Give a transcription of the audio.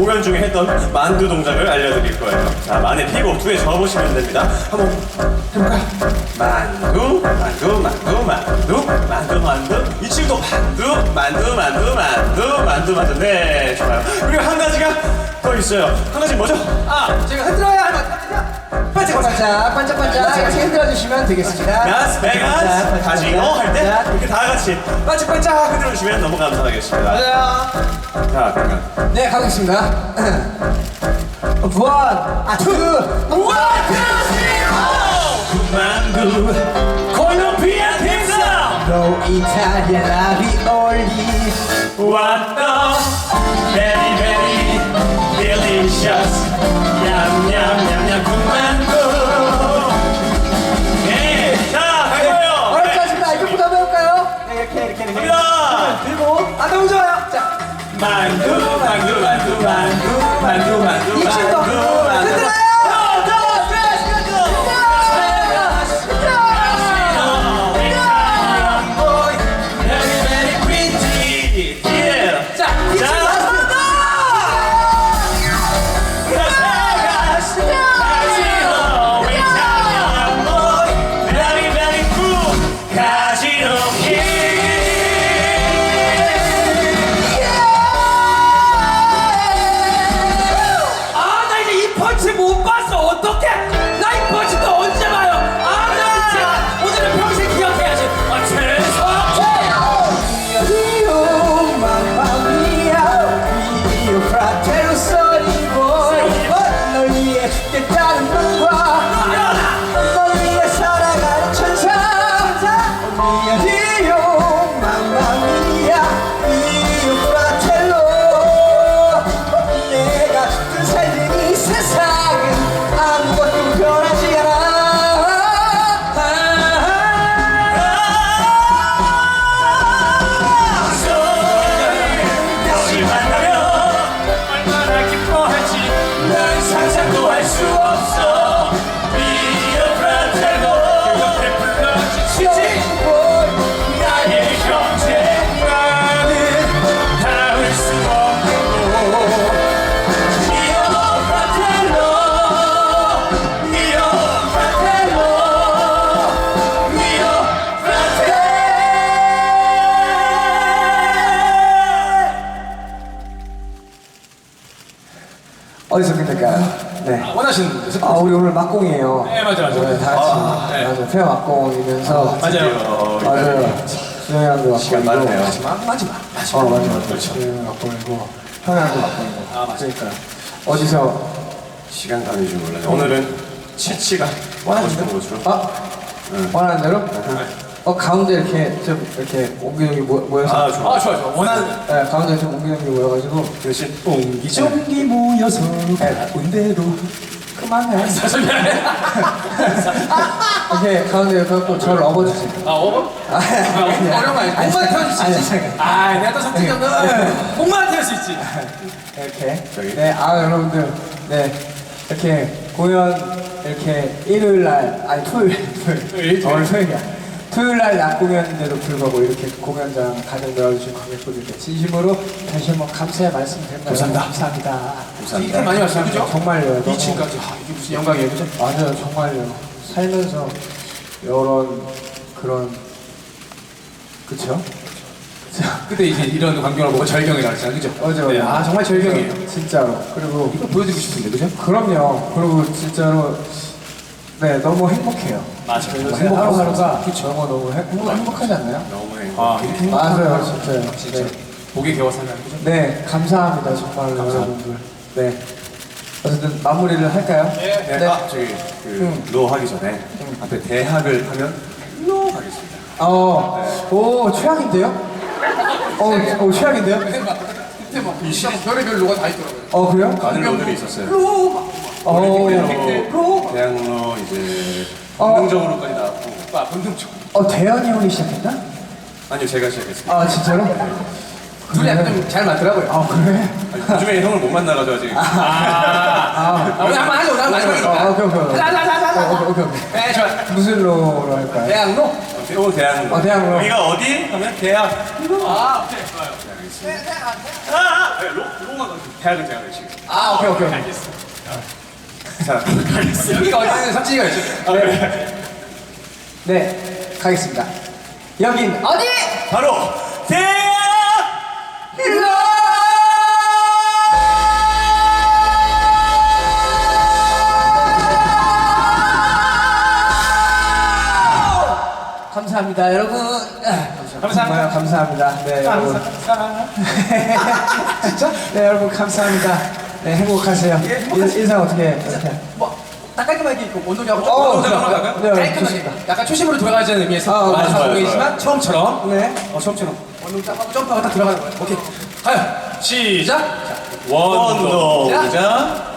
공연 중에 했던 만두 동작을 알려드릴 거예요 자 만에 피고 두에 접으시면 됩니다 한번 해볼까요? 만두 만두 만두 만두 만두 만두 이 친구 만두 만두 만두 만두 만두 만두 네 좋아요 그리고 한 가지가 더 있어요 한 가지 뭐죠? 아, 제가 흔들어야 할 것. 반짝반짝, 반짝반짝 이렇게 흔들어 주시면 되겠습니다. 라스베가스 가지고 할때 반짝. 이렇게 다 같이 반짝반짝 흔들어 주시면 너무 감사하겠습니다 맞아요. 자 그러면 네, 가겠습니다. 원, 아, 투, 원, 만두 콜롬비아 dimsum 로 이탈리아 라비올리. Very very delicious 냠냠냠냠 만두 만두 만두 만두 만두 만두. 만두 만두. 흔들어 어디서 끝낼까요? 네. 원하시는 데서? 아 우리 오늘 막공이에요. 네, 맞아, 맞아. 네, 다 같이 아, 네. 맞아 페어 막공이면서 맞아요. 맞아요. 수영이랑도 시간 막공이고. 많네요. 마지막, 마지막. 어 맞아 맞아. 그렇죠. 수영이 막공이고 형이랑도 막공이고. 아, 맞아. 그러니까 어디서 시간 가는 줄 몰라요. 오늘은 치치가 하고 싶은 곳으로. 아 원하는 대로? 어 가운데 이렇게 좀 이렇게 옹기종기 모- 모여서. 아 좋아. 아, 좋아, 좋아. 원하는. 네 가운데 좀 옹기종기 모여가지고 대신 옹기죠. 옹기 모여서 가운 대로 그만해. 사실 미안해. 이렇게 가운데 이렇게 갖고 저를 업어주세요. 아, 어버? 아, 아니, 어려운 거 아니야? 아니, 목만 태워줄 수 아니, 있지. 아, 내가 또 성격이 없는. 목만 태울 수 있지. 이렇게. 저기. 네, 아 여러분들, 네 이렇게 공연 이렇게 일요일 날 아니 토요일 토요일, 토요일 토요일. 오늘 토요일이야. 토요일 날 낮 공연인데도 불구하고 이렇게 공연장 가득 넣어주신 관객분들께 진심으로 다시 한번 감사의 말씀 드립니다. 감사합니다. 감사합니다. 이렇게 많이 왔어요, 그죠? 정말요. 너무- 2층까지. 아, 이게 무슨 영광이에요, 그죠? 맞아요, 정말요. 살면서 이런 그런 그쵸? 그쵸? 그때 이제 이런 광경을 보고 절경이라고 했잖아요, 그죠? 맞아요. 네, 아, 정말 절경이에요. 진짜로. 그리고 이거 보여드리고 싶은데, 그죠? 그럼요. 그리고 진짜로 네 너무 행복해요. 맞아요. 행복하고 하루하루가 그쵸. 너무 너무 행, 행복, 행복하지 않나요? 너무 행복. 아, 행복한 맞아요, 진짜요. 진짜. 네. 복에 겨워 살면 그죠? 네, 감사합니다 정말로 여러분들. 네. 어쨌든 마무리를 할까요? 네. 아 저기 그로 하기 전에 앞에 대학을 하면 로 하겠습니다. 어, 오, 최악인데요? 어, 어 최악인데요? 그때 막 별의별 로가 다 있더라고요. 어, 그래요? 많은 로들이 있었어요. 어, 대학로, 대학로 이제 어. 본능적으로까지 나왔고. 아, 본능적. 어, 대현이 형이 시작했나? 아니요, 제가 시작했습니다. 아, 진짜로? 둘이 약간 좀잘 맞더라고요. 아, 그래? 아니, 요즘에 형을 못 만나가지고 아직. 아, 아, 오늘 한번 하자, 오늘 한번 하자. 아, 오케이, 오케이, 오케이. 하자, 하자, 하자, 하자. 어, 오케이, 오케이, 오케이. 네, 좋아. 무슨 로로 할까요? 대학로? 오, 대학로. 어, 대학로. 여기가 어디? 하면 대학. 아, 오케이, 좋아요. 대학은 제가 지금. 아, 오케이, 오케이. 오케이. 자, 가겠습니다. 여기가 어디는 삼촌이가 있죠. 아, 그래. 네, 가겠습니다. 여긴 어디? 바로 대학! 감사합니다, 여러분. 감사합니다. 감사합니다. 네, 여러분. 진짜? 네, 여러분 감사합니다. 네, 행복하세요. 인- 인사 어떻게? 어떻게? 뭐, 딱 깔끔하게 입고 온도하고 어, 조금 잠깐만. 네, 깔끔하게 좋습니다. 약간 초심으로 돌아가자는 의미에서 아, 하고 계시지만 좋아요. 처음처럼 네. 어, 처음처럼 원동작하고 점프하고 딱 들어가는 거예요 오케이 가요 시작 가요